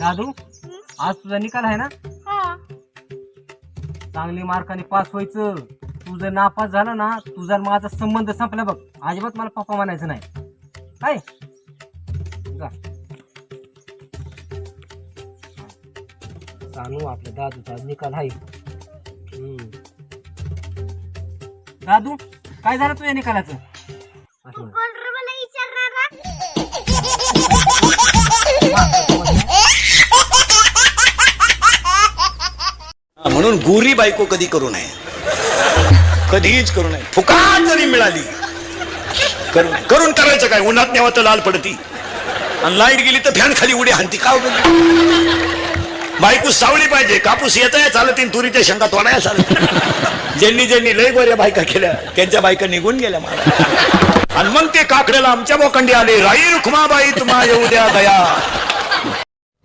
दादू आज तुझा निकाल आहे ना? हा. चांगली मार्काने पास व्हायचं. तू जर नापास झाला ना तुझा आणि माझा संबंध संपला बघ. अजिबात मला पप्पा म्हणायचं नाही. काय? जा. सांगू आपल्या दादूचा आज निकाल आहे. हम्म. दादू काय झालं तुझ्या निकालाचं. म्हणून गोरी बायको कधी करू नये. कधीच करू नये. फुका जरी मिळाली करून करून करायचं काय? उन्हात नेवा तर लाल पडती. आणि लाइट गेली तर फॅन खाली उडी हानती का उपयोग? बायको सावली पाहिजे. कापूस येता चालत तुरीच्या शंका तोडाया चालत ज्यांनी ज्यांनी लय बऱ्या बायका केल्या त्यांच्या बायका निघून गेल्या मला आणि मग ते काकड्याला आमच्या बोकंडी आले. राई रुखमाबाई तुम्हा येऊ द्या दया.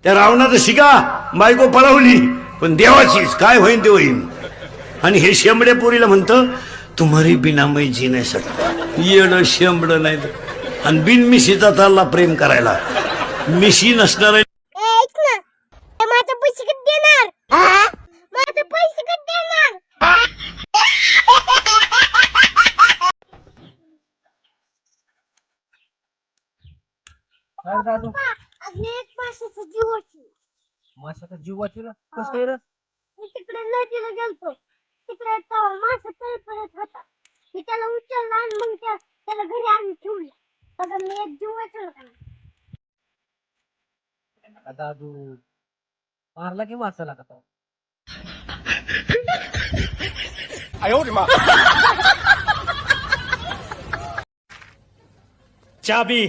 त्या रावणाचं शिका बायको पळवली. पण देवाचीच काय होईन ते होईन. आणि हे शेंबडे पोरीला म्हणतं तुम्हारी बिनामय जी नाही सकता. येड शेंबड नाही. आणि बिन मिशीचा चालला प्रेम करायला. मिशी नसणार ए, ऐक ना. ए, माझे पैसे कधी देणार? माझे पैसे कधी देणार? काय दादू. अजून एक जीव माशाचा जीव वाचला कसं काय रे मी तिकडे नदीला गेलतो. तिकडे तो मासा तळपडत होता. मी त्याला उचलला आणि मग त्या त्याला घरी आणून ठेवलं. बघा मी एक जीव वाचवला का नाही? का दादू? मारला की वाचायला का तो? चाबी.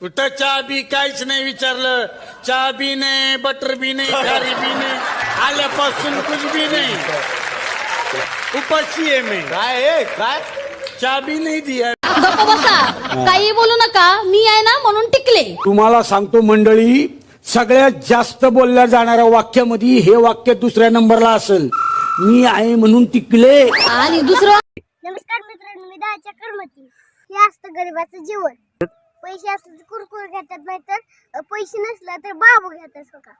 कुठं चहा बी काहीच नाही विचारलं. चहा बी नाही बटर बी नाही खारी बी नाही. आल्यापासून कुछ बी नाही. उपाशी आहे मी. काय काय? चहा बी नाही दिया. गप्प बसा. काही बोलू नका. मी आहे ना म्हणून टिकले. तुम्हाला सांगतो मंडळी सगळ्यात जास्त बोलल्या जाणाऱ्या वाक्यामध्ये हे वाक्य दुसऱ्या नंबरला असेल. मी आहे म्हणून टिकले. आणि दुसरं? नमस्कार मित्रांनो मी दहा चक्रमती हे असतं गरिबाचं जीवन. पैसे असले तर कुरकुर घेतात नाही तर पैसे नसले तर बाबू घेतात का?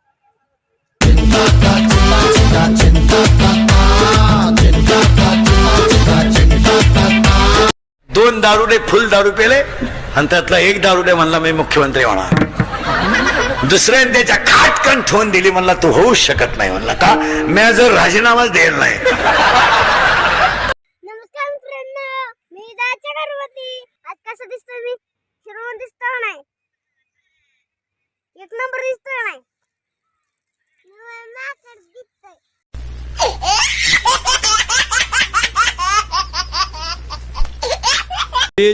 दोन दारुडे फुल दारू पेले आणि त्यातला एक दारुडे म्हणला मी मुख्यमंत्री होणार. दुसऱ्याने त्याच्या खाटकन ठेवून दिली म्हणला तू होऊच शकत नाही म्हणला. का? मी जर राजीनामाच देईल नाही. आज कसं दिसतोय मी? फिरून दिसतो नाही? एक नंबर दिसतोय नाही?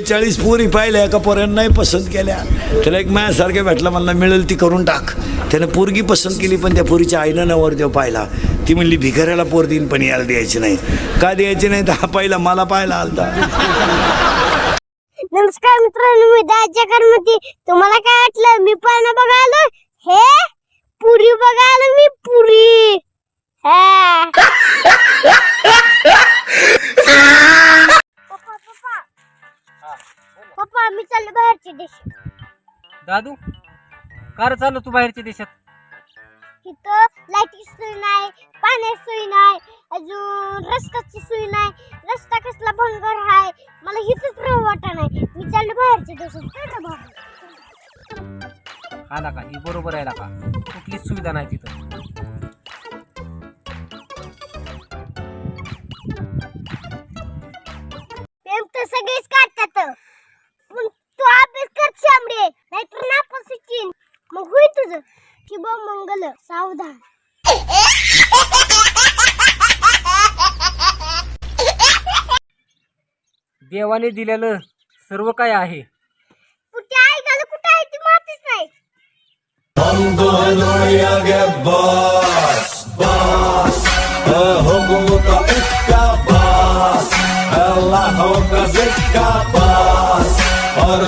चाळीस पोरी पाहिल्या एका पोऱ्यानं नाही पसंत केल्या. त्याला एक माझ्यासारख्या भेटला मला मिळेल ती करून टाक. त्यानं पोरगी पसंत केली पण त्या पोरीच्या आईनं नवर देव पाहिला. ती म्हणली भिकाऱ्याला पोर देईन पण याला द्यायची नाही. का द्यायची नाही? तर हा पाहिला मला पाहायला आलता. नमस्कार मित्रांनो मी दहा चक्रवर्ती तुम्हाला काय वाटलं? मी पण बघायला? हे? पुरी बघायला मी पुरी. हा. पप्पा पप्पा. पप्पा मी चाललो बाहेरच्या देशात. दादू का रे चाललो तू बाहेरच्या देशात? इथं लाईटची सोय नाही पाण्याची सोय नाही अजून रस्त्याची सोय नाही. रस्ता कसला भंगर हाय. मला इथंच राहू वाटा नाही. मी चाललो बाहेरच्या देशात काय का बाबा? आला का ही बरोबर आहे का कुठलीच सुविधा नाही तिथं. प्रेम तर सगळेच काढतात. पण तू अभ्यास कर शामडे नाहीतर नापास होशील. मग होई तुझं. शुभ मंगल सावधान. देवाने दिलेलं सर्व काय आहे? कुठे आई कुठे आहे? ती मातीच नाही. का इक्का अल्लाह का जिक्का और